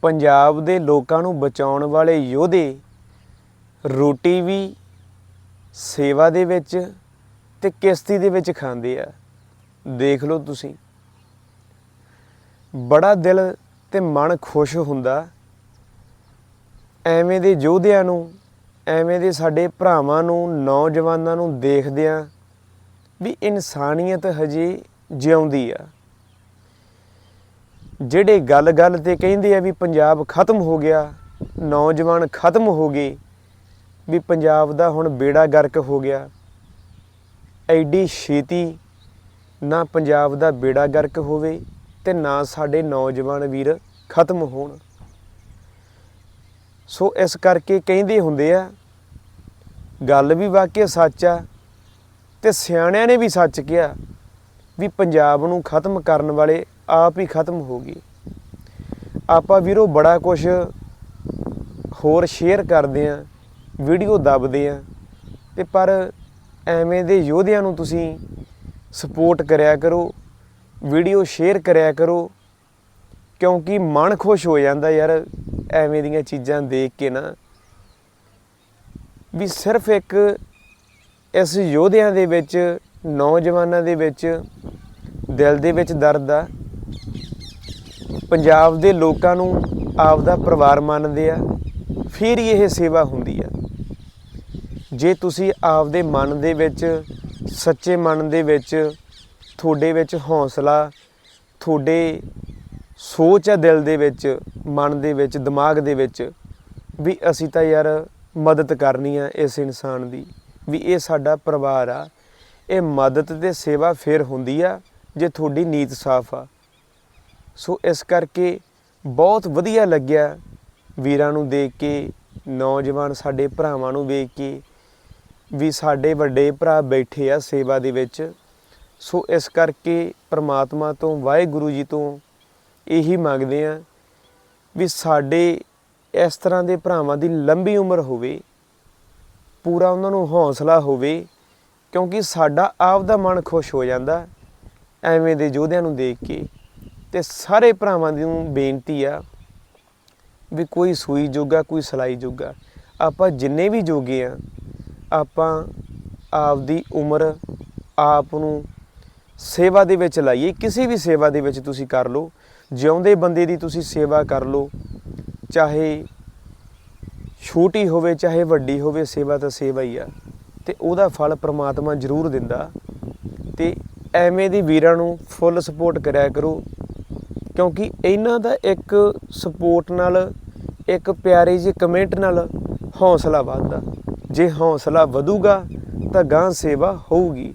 ਪੰਜਾਬ ਦੇ ਲੋਕਾਂ ਨੂੰ ਬਚਾਉਣ ਵਾਲੇ ਯੋਧੇ ਰੋਟੀ ਵੀ ਸੇਵਾ ਦੇ ਵਿੱਚ ਤੇ ਕਿਸ਼ਤੀ ਦੇ ਵਿੱਚ ਖਾਂਦੇ ਆ। ਦੇਖ ਲਓ ਤੁਸੀਂ। ਬੜਾ ਦਿਲ ਤੇ ਮਨ ਖੁਸ਼ ਹੁੰਦਾ। ਐਵੇਂ ਦੇ ਯੋਧਿਆਂ ਨੂੰ, ਐਵੇਂ ਦੇ ਸਾਡੇ ਭਰਾਵਾਂ ਨੂੰ, ਨੌਜਵਾਨਾਂ ਨੂੰ ਦੇਖਦਿਆਂ ਵੀ ਇਨਸਾਨੀਅਤ ਹਜੇ ਜਿਉਂਦੀ ਆ। ਜਿਹੜੇ ਗੱਲ-ਗੱਲ ਤੇ ਕਹਿੰਦੇ ਆ ਵੀ ਪੰਜਾਬ ਖਤਮ ਹੋ ਗਿਆ, ਨੌਜਵਾਨ ਖਤਮ ਹੋ ਗਏ, ਵੀ ਪੰਜਾਬ ਦਾ ਹੁਣ ਬੇੜਾ ਗਰਕ ਹੋ ਗਿਆ। ਐਡੀ ਛੇਤੀ ਨਾ ਪੰਜਾਬ ਦਾ ਬੇੜਾ ਗਰਕ ਹੋਵੇ ਤੇ ਨਾ ਸਾਡੇ ਨੌਜਵਾਨ ਵੀਰ ਖਤਮ ਹੋਣ। ਸੋ ਇਸ ਕਰਕੇ ਕਹਿੰਦੇ ਹੁੰਦੇ ਆ, ਗੱਲ ਵੀ ਵਾਕਿਆ ਸੱਚ ਆ ਤੇ ਸਿਆਣਿਆਂ ਨੇ ਵੀ ਸੱਚ ਕਿਹਾ ਵੀ ਪੰਜਾਬ ਨੂੰ ਖਤਮ ਕਰਨ ਵਾਲੇ ਆਪ ਹੀ ਖਤਮ ਹੋ ਗਈ। ਆਪਾਂ ਵੀਰੋ ਬੜਾ ਕੁਝ ਹੋਰ ਸ਼ੇਅਰ ਕਰਦੇ ਆ ਵੀਡੀਓ ਦੱਬਦੇ ਆ ਤੇ ਪਰ ਐਵੇਂ ਦੇ ਯੋਧਿਆਂ ਨੂੰ ਤੁਸੀਂ ਸਪੋਰਟ ਕਰਿਆ ਕਰੋ ਵੀਡੀਓ ਸ਼ੇਅਰ ਕਰਿਆ ਕਰੋ ਕਿਉਂਕਿ ਮਨ ਖੁਸ਼ ਹੋ ਜਾਂਦਾ ਯਾਰ ਐਵੇਂ ਦੀਆਂ ਚੀਜ਼ਾਂ ਦੇਖ ਕੇ ਨਾ। ਵੀ ਸਿਰਫ ਇੱਕ ਇਸ ਯੋਧਿਆਂ ਦੇ ਵਿੱਚ, ਨੌਜਵਾਨਾਂ ਦੇ ਵਿੱਚ ਦਿਲ ਦੇ ਵਿੱਚ ਦਰਦ ਆ ਪੰਜਾਬ ਦੇ ਲੋਕਾਂ ਨੂੰ ਆਪਦਾ ਪਰਿਵਾਰ ਮੰਨਦੇ ਆ, ਫਿਰ ਹੀ ਇਹ ਸੇਵਾ ਹੁੰਦੀ ਆ। ਜੇ ਤੁਸੀਂ ਆਪਦੇ ਮਨ ਦੇ ਵਿੱਚ, ਸੱਚੇ ਮਨ ਦੇ ਵਿੱਚ ਤੁਹਾਡੇ ਵਿੱਚ ਹੌਸਲਾ, ਤੁਹਾਡੇ ਸੋਚ ਹੈ ਦਿਲ ਦੇ ਵਿੱਚ, ਮਨ ਦੇ ਵਿੱਚ, ਦਿਮਾਗ ਦੇ ਵਿੱਚ ਵੀ ਅਸੀਂ ਤਾਂ ਯਾਰ ਮਦਦ ਕਰਨੀ ਆ ਇਸ ਇਨਸਾਨ ਦੀ, ਵੀ ਇਹ ਸਾਡਾ ਪਰਿਵਾਰ ਆ, ਇਹ ਮਦਦ ਤੇ ਸੇਵਾ ਫਿਰ ਹੁੰਦੀ ਆ ਜੇ ਤੁਹਾਡੀ ਨੀਤ ਸਾਫ਼ ਆ। ਸੋ ਇਸ ਕਰਕੇ ਬਹੁਤ ਵਧੀਆ ਲੱਗਿਆ ਵੀਰਾਂ ਨੂੰ ਦੇਖ ਕੇ, ਨੌਜਵਾਨ ਸਾਡੇ ਭਰਾਵਾਂ ਨੂੰ ਵੇਖ ਕੇ ਵੀ ਸਾਡੇ ਵੱਡੇ ਭਰਾ ਬੈਠੇ ਆ ਸੇਵਾ ਦੇ ਵਿੱਚ। ਸੋ ਇਸ ਕਰਕੇ ਪ੍ਰਮਾਤਮਾ ਤੋਂ, ਵਾਹਿਗੁਰੂ ਜੀ ਤੋਂ ਇਹੀ ਮੰਗਦੇ ਆ ਵੀ ਸਾਡੇ ਇਸ ਤਰ੍ਹਾਂ ਦੇ ਭਰਾਵਾਂ ਦੀ ਲੰਬੀ ਉਮਰ ਹੋਵੇ, ਪੂਰਾ ਉਹਨਾਂ ਨੂੰ ਹੌਸਲਾ ਹੋਵੇ, ਕਿਉਂਕਿ ਸਾਡਾ ਆਪ ਦਾ ਮਨ ਖੁਸ਼ ਹੋ ਜਾਂਦਾ ਐਵੇਂ ਦੇ ਯੋਧਿਆਂ ਨੂੰ ਦੇਖ ਕੇ। ਤੇ ਸਾਰੇ ਭਰਾਵਾਂ ਦੀ ਨੂੰ ਬੇਨਤੀ ਆ ਵੀ ਕੋਈ ਸੂਈ ਜੋਗਾ, ਕੋਈ ਸਲਾਈ ਜੋਗਾ, ਆਪਾਂ ਜਿੰਨੇ ਵੀ ਜੋਗੇ ਆ, ਆਪਾਂ ਆਪਦੀ ਉਮਰ ਆਪ ਨੂੰ ਸੇਵਾ ਦੇ ਵਿੱਚ ਲਾਈਏ, ਕਿਸੇ ਵੀ ਸੇਵਾ ਦੇ ਵਿੱਚ ਤੁਸੀਂ ਕਰ ਲਓ, ਜਿਉਂਦੇ ਬੰਦੇ ਦੀ ਤੁਸੀਂ ਸੇਵਾ ਕਰ ਲਓ, ਚਾਹੇ ਛੋਟੀ ਹੋਵੇ, ਚਾਹੇ ਵੱਡੀ ਹੋਵੇ, ਸੇਵਾ ਤਾਂ ਸੇਵਾ ਹੀ ਆ, ਤੇ ਉਹਦਾ ਫਲ ਪ੍ਰਮਾਤਮਾ ਜ਼ਰੂਰ ਦਿੰਦਾ, ਤੇ ਐਵੇਂ ਦੀ ਵੀਰਾਂ ਨੂੰ ਫੁੱਲ ਸਪੋਰਟ ਕਰਿਆ ਕਰੋ ਕਿਉਂਕਿ ਇਹਨਾਂ ਦਾ ਇੱਕ ਸਪੋਰਟ ਨਾਲ, ਇੱਕ ਪਿਆਰੇ ਜਿਹੇ ਕਮੈਂਟ ਨਾਲ ਹੌਸਲਾ ਵੱਧਦਾ। ਜੇ ਹੌਸਲਾ ਵਧੂਗਾ ਤਾਂ ਗਾਂ ਸੇਵਾ ਹੋਊਗੀ।